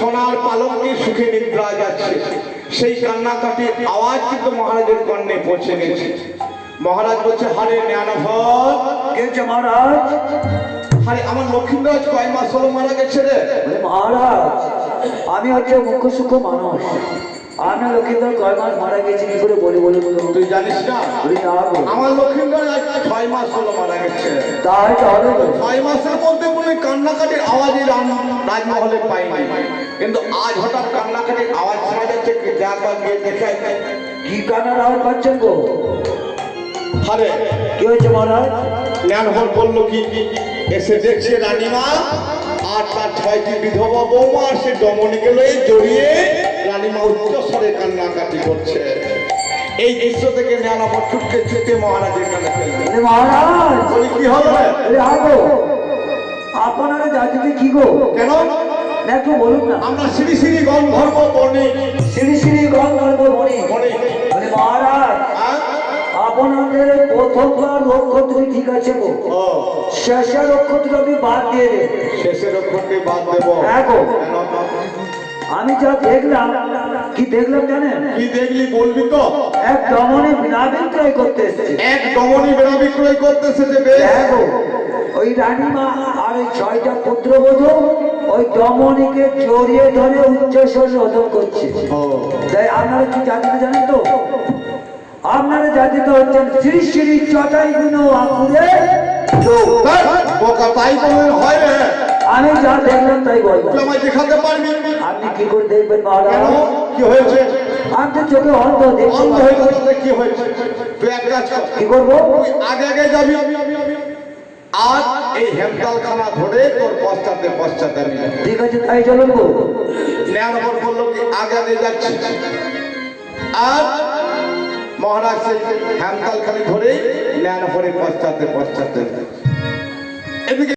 সোনার পালঙ্কে সুখে নিদ্রা যাচ্ছে। সেই কান্নাকাটি আওয়াজ কিন্তু মহারাজের কর্ণে পৌঁছে গেছে। মহারাজ বলছে হারে জ্ঞানভর কে হচ্ছে মহারাজ। আরে আমার লক্ষ্মীরাজ কয় মাস হলো মারা গেছে রে? মহারাজ আমি হচ্ছে মুখ্য সুখ মানুষ। আমি লক্ষ্মীধর কয় মাস মারা গেছি? কি করে বলে বলে বলে তুই জানিস না? আমার লক্ষ্মীরাজ আজ ছয় মাস হলো মারা গেছে। তা হয়তো হবে ছয় মাসের মধ্যে কোনো কান্নাকাটির আওয়াজই রাজমহলে পাইনি। কিন্তু আজ হঠাৎ কান্নাকাটির আওয়াজ শোনা যাচ্ছে কি? একবার গিয়ে দেখে। কি কানার আওয়াজ পাচ্ছেন গো? আরে কি হয়েছে মহারাজ? জ্ঞানহর বলল কি? এসে দেখছে রানীমা আর তার ছয়টি বিধবা বৌমা সে দমনীকে লয়ে জড়িয়ে রানীমা উচ্চস্বরে কান্নাকাটি করছে। এই দৃশ্য থেকে জ্ঞানহর ছুটকে ছুটে মহারাজের। মহারাজ! বলি কি হবে আপনারা জাতিতে কি গো? কেন? একটু বলুন না। আমরা শ্রী শ্রী গন্ধর্ব বনে। শ্রী শ্রী গন্ধর্ব বনে। বনি। প্রথমবার নক্ষত্র ঠিক আছে গো। শেষের নক্ষত্র আমি বাদ দিয়ে দেব। শেষের অক্ষরকে বাদ দেব। হ্যাঁ গো। আমি যা দেখলাম কি দেখলাম জানেন? কি দেখলি বলবি তো? এক দমনে বিনা বিক্রয় করতে এসেছে। এক দমনী বেড়া বিক্রয় করতেছে যে বেশ। হ্যাঁ গো, ওই রানীমা আর ওই ছয়টা পুত্রবধূ ওই দমনীকে জড়িয়ে ধরে উচ্চ রোদন করছে। তাই আপনারা কি জাতিতে জানেন তো? আপনারা জাতিতে হচ্ছেন শ্রী শ্রী চটাই গুণ আকুরে লোক। ধ্যাৎ, বোকা তাই কোনদিন হয় আমি যা দেখলাম তাই বলব আমায় দেখাতে পারবি আপনি কি করে দেখবেন মহারাজ? কি হয়েছে? আমি তো চোখে অন্ধ অন্ধ হয়ে কি হয়েছে? তুই এক কাজ কর। কি করব? আগে আগে যাবি। আজ এই হেমতাল খানা ধরে তোর পশ্চাতে পশ্চাতে আমি ঠিক আছে তাই চলুন গো। বলল আগে আগে যাচ্ছি। আর মহারাজ সেই খালি খানি ধরে পরে পশ্চাতে পশ্চাতে। এদিকে